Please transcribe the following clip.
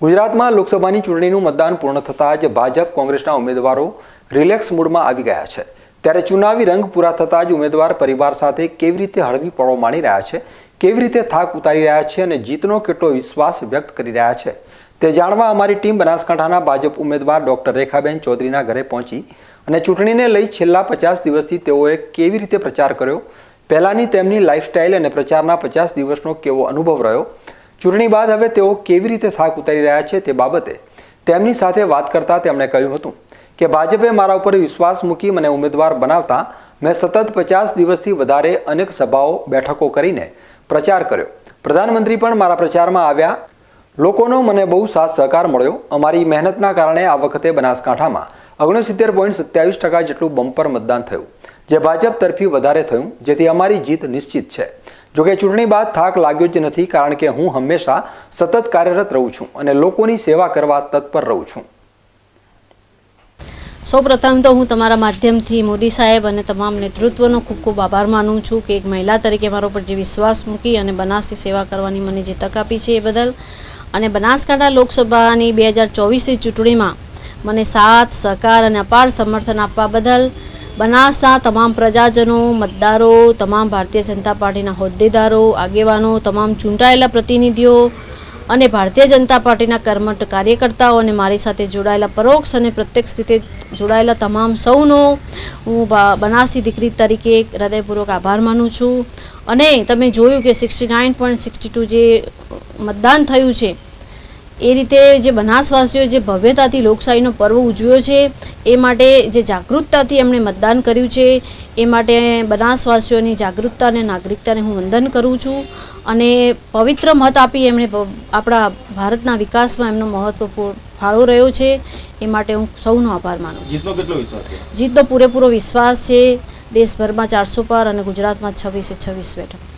ગુજરાતમાં લોકસભાની ચૂંટણીનું મતદાન પૂર્ણ થતાં જ ભાજપ કોંગ્રેસના ઉમેદવારો રિલેક્સ મૂડમાં આવી ગયા છે. ત્યારે ચુનાવી રંગ પૂરા થતાં જ ઉમેદવાર પરિવાર સાથે કેવી રીતે હળવી પળો માણી રહ્યા છે, કેવી રીતે થાક ઉતારી રહ્યા છે અને જીતનો કેટલો વિશ્વાસ વ્યક્ત કરી રહ્યા છે, તે જાણવા અમારી ટીમ બનાસકાંઠાના ભાજપ ઉમેદવાર ડોક્ટર રેખાબેન ચૌધરીના ઘરે પહોંચી અને ચૂંટણીને લઈ છેલ્લા પચાસ દિવસથી તેઓએ કેવી રીતે પ્રચાર કર્યો, પહેલાંની તેમની લાઇફસ્ટાઇલ અને પ્રચારના પચાસ દિવસનો કેવો અનુભવ રહ્યો ચૂંટણી બાદ હવે તેઓ કેવી રીતે થાક ઉતારી રહ્યા છે તે બાબતે તેમની સાથે વાત કરતા તેમણે કહ્યું હતું કે ભાજપે મારા ઉપર વિશ્વાસ મૂકી મને ઉમેદવાર બનાવતા મેં સતત પચાસ દિવસથી વધારે અનેક સભાઓ, બેઠકો કરીને પ્રચાર કર્યો. પ્રધાનમંત્રી પણ મારા પ્રચારમાં આવ્યા. લોકોનો મને બહુ સાથ સહકાર મળ્યો. અમારી મહેનતના કારણે આ વખતે બનાસકાંઠામાં ઓગણસિત્તેર પોઈન્ટ સત્યાવીસ ટકા જેટલું બમ્પર મતદાન થયું, જે ભાજપ તરફી વધારે થયું, જેથી અમારી જીત નિશ્ચિત છે. જોકે ચૂંટણી બાદ થાક લાગ્યો જ નથી કારણ કે હું હંમેશા સતત કાર્યરત રહું છું અને લોકોની સેવા કરવા તત્પર રહું છું. સૌપ્રથમ તો હું તમારા માધ્યમથી મોદી સાહેબ અને તમામ નેતૃત્વનો ખૂબ ખૂબ આભાર માનું છું કે એક મહિલા તરીકે મારા ઉપર જે વિશ્વાસ મૂકી અને બનાસની સેવા કરવાની મને જે તક આપી છે એ બદલ. અને બનાસકાંઠા લોકસભાની બે હજાર ચોવીસની ચૂંટણીમાં મને સાથ, સહકાર અને અપાર સમર્થન આપવા બદલ બનાસના તમામ પ્રજાજનો, મતદારો, તમામ ભારતીય જનતા પાર્ટીના હોદ્દેદારો, આગેવાનો, તમામ ચૂંટાયેલા પ્રતિનિધિઓ અને ભારતીય જનતા પાર્ટીના કર્મઠ કાર્યકર્તાઓ અને મારી સાથે જોડાયેલા પરોક્ષ અને પ્રત્યક્ષ રીતે જોડાયેલા તમામ સૌનો હું બા- બનાસની દીકરી તરીકે હૃદયપૂર્વક આભાર માનું છું. અને તમે જોયું કે સિક્સટી નાઇન જે મતદાન થયું છે એ રીતે જે બનાસવાસીઓ જે ભવ્યતાથી લોકશાહીનો પર્વ ઉજવ્યો છે એ માટે જે જાગૃતતાથી એમણે મતદાન કર્યું છે એ માટે બનાસવાસીઓની જાગૃતતા અને નાગરિકતાને હું વંદન કરું છું અને પવિત્ર મત આપી એમણે આપણા ભારતના વિકાસમાં એમનો મહત્વપૂર્ણ ફાળો રહ્યો છે એ માટે હું સૌનો આભાર માનું જીતનો કેટલો વિશ્વાસ જીતનો પૂરેપૂરો વિશ્વાસ છે દેશભરમાં ચારસો પાર અને ગુજરાતમાં છવ્વીસે છવ્વીસ બેઠક.